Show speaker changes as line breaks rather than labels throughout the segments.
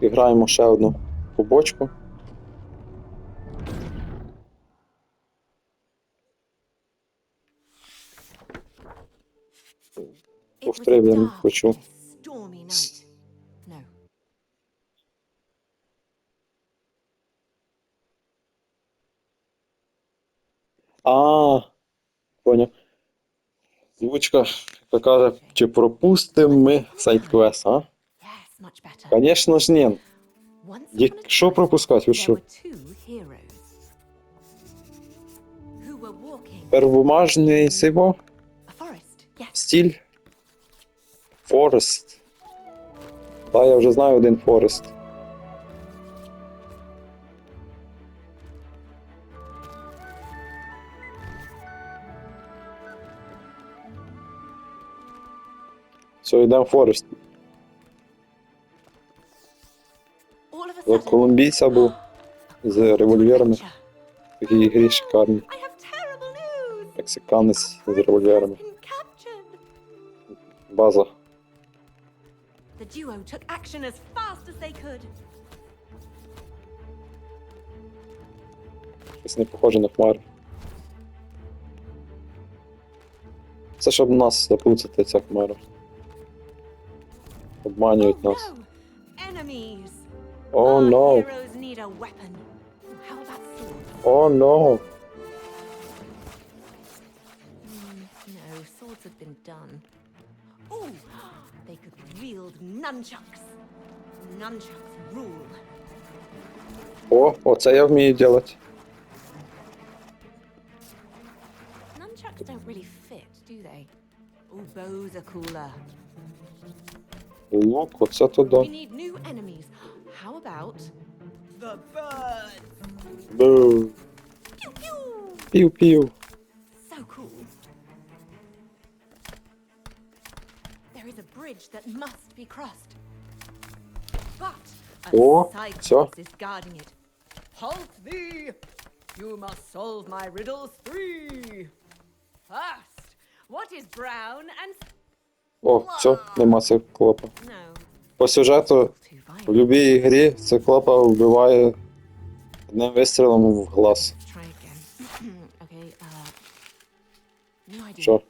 І граємо ще одну побочку. Не хочу. А, поняв. Звучка, яка каже, чи пропустимо ми сайт-квест, а? Звісно ж ні.
Once
Як-
upon a
що пропускати, ви що? Первомажний сиво,
a
стіль. Форест. Та, я вже знаю один Форест. Все, йдемо в Форест.
Sudden.
колумбійця був з револьверами. Такій грі шикарні. Мексиканець з револьверами. База. Щось не похоже на хмари. Це щоб нас заплутати, ця хмара. Обманюють нас. О,
Our
но!
heroes need a weapon. How about swords?
О, но!
Hmm, no, swords have been done. Ooh, they could wield nunchucks. Nunchucks rule.
О, оце я вмію робити.
Nunchucks don't really fit, do they? Ooh, bows are cooler.
Лук, оце то
We
да.
need new enemies. How about the birds?
Бу.
Pew pew!
Пів-пів.
So cool. There is a bridge that must be crossed. But a
О,
side
всё.
quest is guarding it. Halt thee! You must solve my riddles three. First, what is brown and
О, все, нема циклопа.
no?
По сюжету в будь-якій грі циклопа вбиває одним вистрілом в глаз. Що?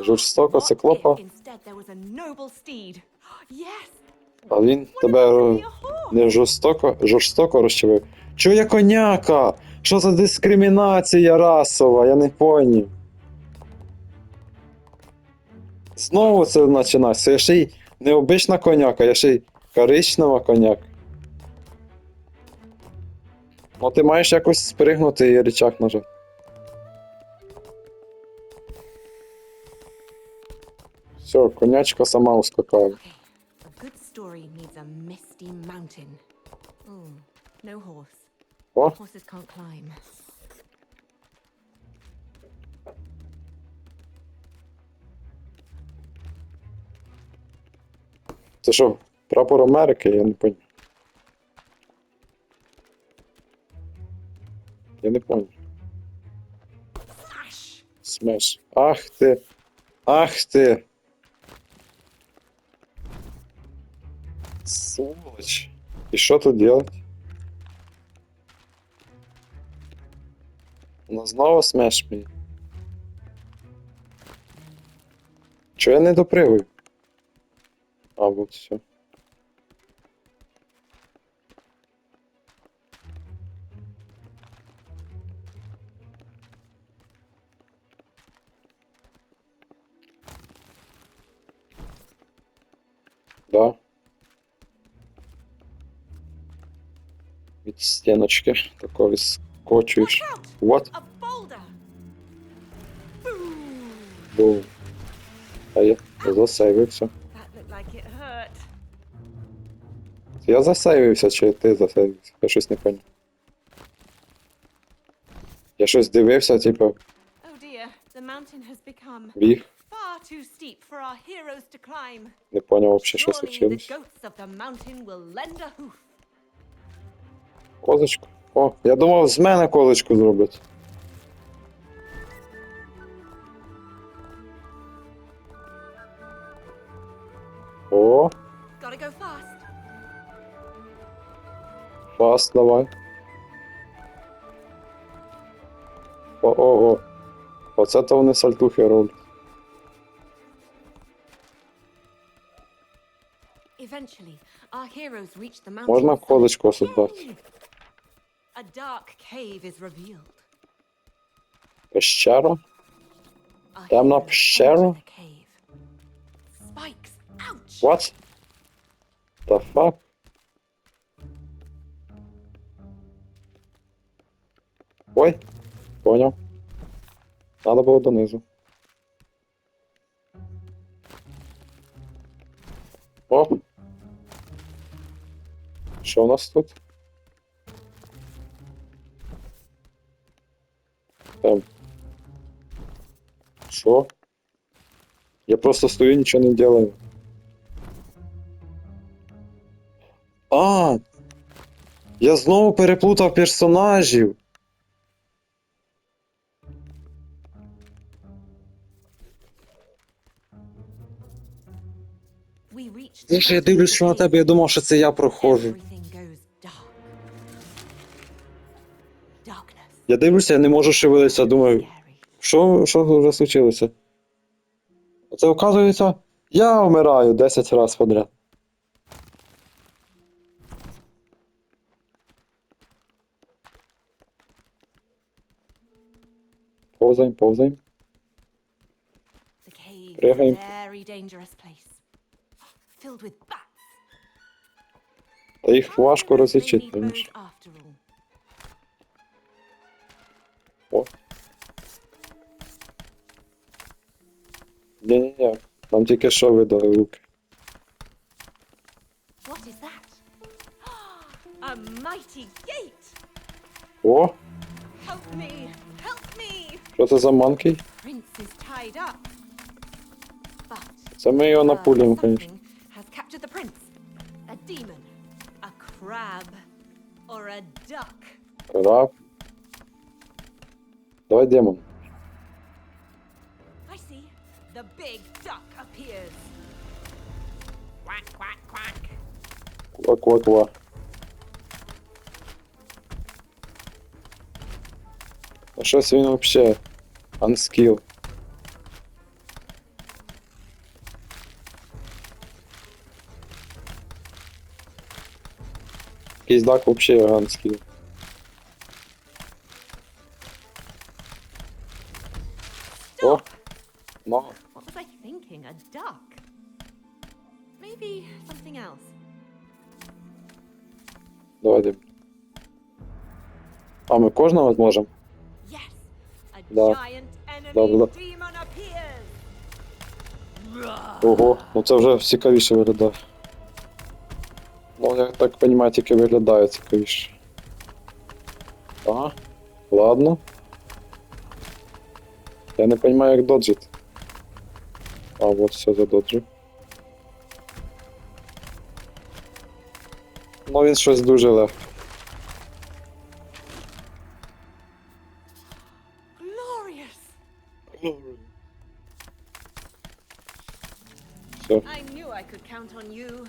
Жорстоко циклопа, а він тебе не жорстоко, жорстоко розчавив. Чого я коняка? Що за дискримінація расова? Я не поняв. Знову це починається. Я ще й не обична коняка, я ще й коричнева коняка. Ну ти маєш якось спригнути і річак нажати. Все, конячка сама ускакала.
Okay.
Це що, прапор Америки? Я не поняв. Я не поняв. Смеш. Ах ти. Ах ти. Сволоч. І що тут делать? Ну знову смеш мені. Чого я не допригую? А, вот все. Да. Від стіночки тако відскочуєш.
Watch out!
What?
A boulder! Boom!
Бу. А я засейвився. Я засейвився, чи ти засейвився? Я щось не поняв. Я щось дивився, типу,
Oh
біг,
climb.
не поняв взагалі, що случилось. Козочку. О, я думав, з мене козочку зробить. О,
Gotta go fast.
Фаст, давай. О, ого. Оце то вони сальтухи роблять. Можна
revealed.
Пещера?
Our
Темна!
Ouch!
What? The fuck? Ой, понял. Надо було донизу. О! Що у нас тут? Там. Що? Я просто стою, нічого не делаю. А! Я знову переплутав персонажів.
Reach
я що на тебе, я думав, що це я проходжу. Я дивлюся, я не можу шевелитися, думаю, що, що вже случилося? Оце оказується, я вмираю 10 разів подряд. Повзаємо, повзаємо. Пригаємо. Та їх важко розлічити.
all.
О. Ні-ні-ні, нам тільки що видали луки.
A mighty gate!
О,
Help me! Help me!
що це за манкий?
Prince is tied up. But
Це ми його напулюємо, звісно.
something has captured the prince. A demon, a crab, or a duck.
Краб. Давай демон.
I see. The big duck appears. Quack, quack, quack.
Ква-ква-ква. А щось він вообще анскіл. Якийсь дак вообще анскіл. О, ну,
What was I thinking? A duck? Maybe something else.
давай демон. А ми кожного зможемо?
Yes, a
Да.
giant enemy
Да, да, да.
demon appears.
Ого, ну це вже цікавіше виглядає. Ну, я так розумію, тільки виглядає цікавіше. Ага, ладно. Я не розумію, як доджити. А, от все задоджив. Ну він щось дуже легко. Все.
I knew I could count on you.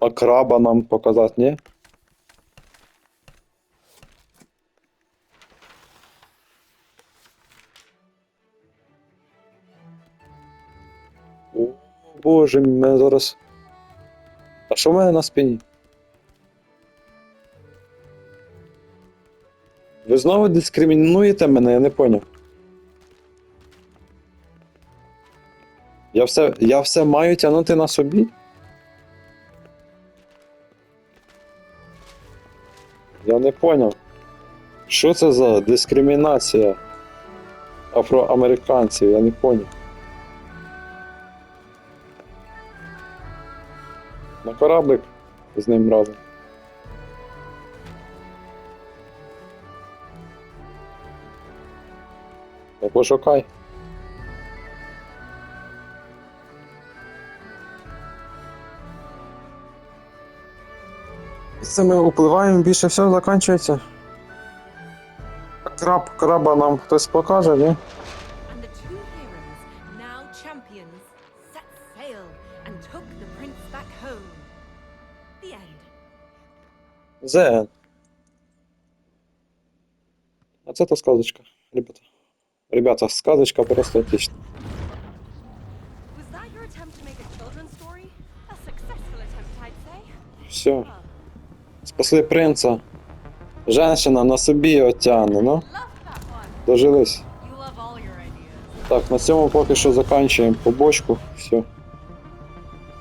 А краба нам показати, ні? О, боже мене зараз. А що в мене на спині? Ви знову дискримінуєте мене, я не поняв. Я все, я все маю тягнути на собі? Я не поняв. Що це за дискримінація афроамериканців? Я не поняв. На кораблик з ним разом. Пошукай. Це ми upливаємо, більше все закінчується. Краб, краба нам хтось покаже, ні?
And the two heroes, now champions, set tail and took the prince back home. The end.
Зе. А це то сказочка, ребята. Ребята, сказочка просто отлично.
Was that your attempt to make a children's story? A successful attempt, I'd say.
Все. Спасли принца. Женщина на собі отягне, ну. Дожились. Так, на цьому поки що заканчуємо побочку. Все.